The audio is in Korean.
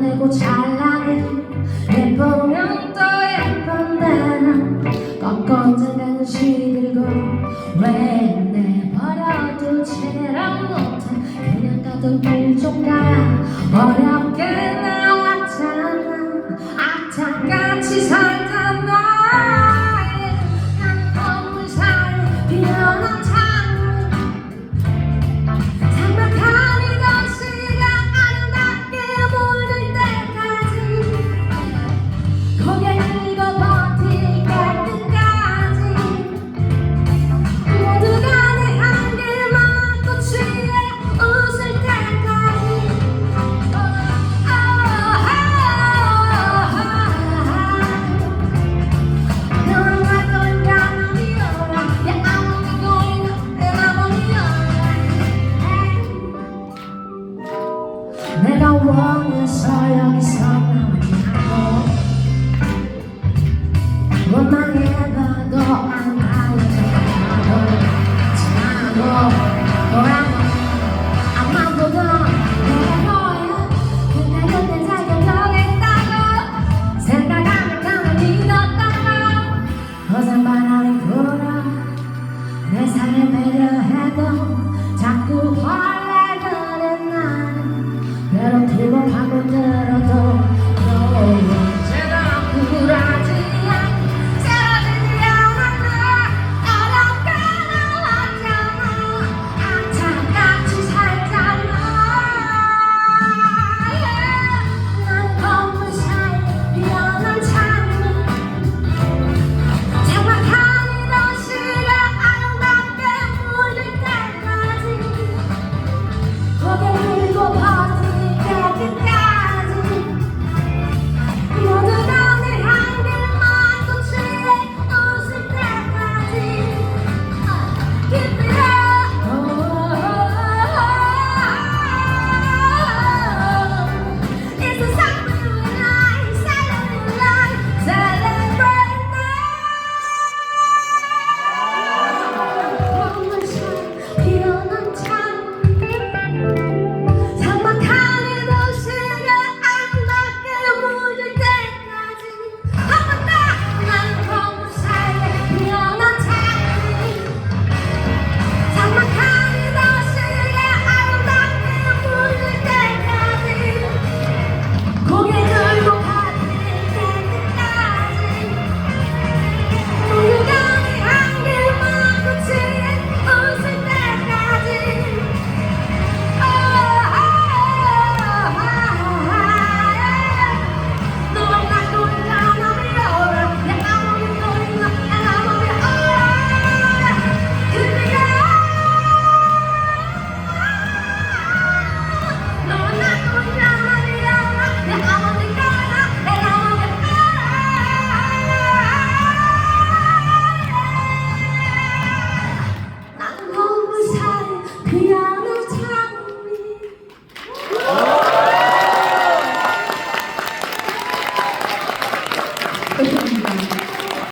골라내고 잘나게 예쁘면 또 예쁜데 꺾어지는 시들고 왜 내 버려도 채랑 못해 그냥 가도 일종가야 어렵게 내가 원해서 여기서 나왔냐고 원망해봐도 안 알려줘도 지나고 돌아가 아마도 내가 너야 그날 그때 잘 견뎌냈다고 생각하면 나만 믿었다고 어제 바람이 불어 내 삶을 배려해도 자꾸 벌레들은 날 괴롭히고 파고들어도 너의